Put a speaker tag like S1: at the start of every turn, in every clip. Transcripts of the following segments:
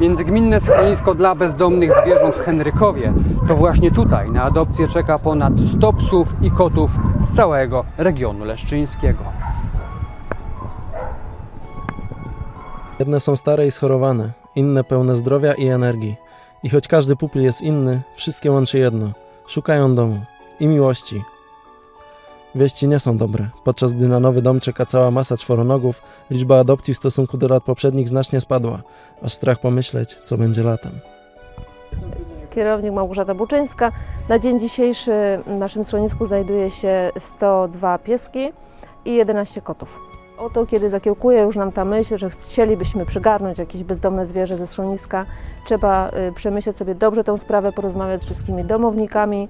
S1: Międzygminne schronisko dla bezdomnych zwierząt w Henrykowie. To właśnie tutaj na adopcję czeka ponad 100 psów i kotów z całego regionu leszczyńskiego.
S2: Jedne są stare i schorowane, inne pełne zdrowia i energii. I choć każdy pupil jest inny, wszystkie łączy jedno. Szukają domu i miłości. Wieści nie są dobre. Podczas gdy na nowy dom czeka cała masa czworonogów, liczba adopcji w stosunku do lat poprzednich znacznie spadła. Aż strach pomyśleć, co będzie latem.
S3: Kierownik Małgorzata Buczyńska. Na dzień dzisiejszy w naszym schronisku znajduje się 102 pieski i 11 kotów. Oto kiedy zakiełkuje już nam ta myśl, że chcielibyśmy przygarnąć jakieś bezdomne zwierzę ze schroniska, trzeba y, przemyśleć sobie dobrze tę sprawę, porozmawiać z wszystkimi domownikami,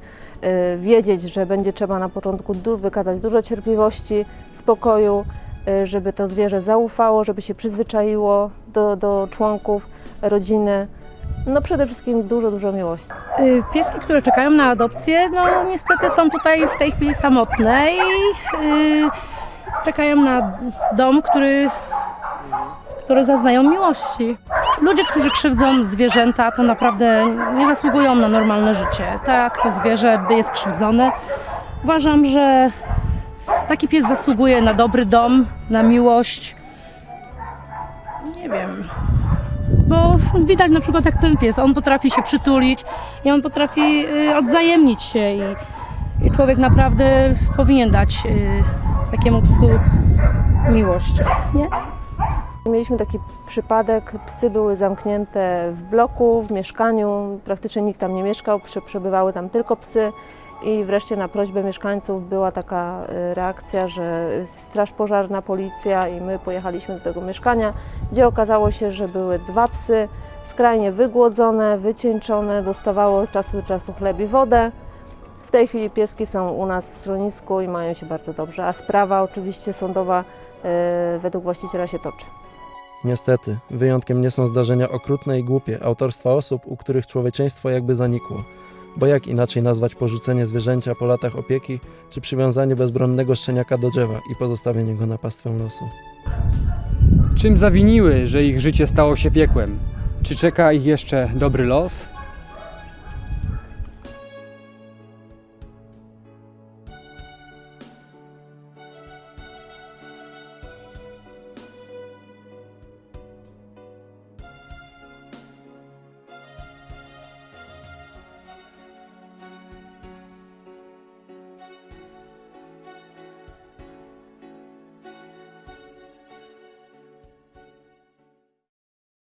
S3: y, wiedzieć, że będzie trzeba na początku wykazać dużo cierpliwości, spokoju, y, żeby to zwierzę zaufało, żeby się przyzwyczaiło do, do członków rodziny. No przede wszystkim dużo, dużo miłości.
S4: Pieski, które czekają na adopcję, no niestety są tutaj w tej chwili samotne i y, czekają na dom, który, który zaznają miłości. Ludzie, którzy krzywdzą zwierzęta, to naprawdę nie zasługują na normalne życie. Tak, to zwierzę jest krzywdzone. Uważam, że taki pies zasługuje na dobry dom, na miłość. Nie wiem. Bo widać na przykład jak ten pies, on potrafi się przytulić i on potrafi y, odwzajemnić się i, i człowiek naprawdę powinien dać y, takiemu psu miłość. Nie?
S3: Mieliśmy taki przypadek, psy były zamknięte w bloku, w mieszkaniu, praktycznie nikt tam nie mieszkał, prze- przebywały tam tylko psy i wreszcie na prośbę mieszkańców była taka y, reakcja, że straż pożarna, policja i my pojechaliśmy do tego mieszkania, gdzie okazało się, że były dwa psy skrajnie wygłodzone, wycieńczone, dostawało od czasu do czasu chleb i wodę. W tej chwili pieski są u nas w schronisku i mają się bardzo dobrze, a sprawa oczywiście sądowa y, według właściciela się toczy.
S2: Niestety, wyjątkiem nie są zdarzenia okrutne i głupie autorstwa osób, u których człowieczeństwo jakby zanikło. Bo jak inaczej nazwać porzucenie zwierzęcia po latach opieki, czy przywiązanie bezbronnego szczeniaka do drzewa i pozostawienie go na pastwę losu?
S1: Czym zawiniły, że ich życie stało się piekłem? Czy czeka ich jeszcze dobry los?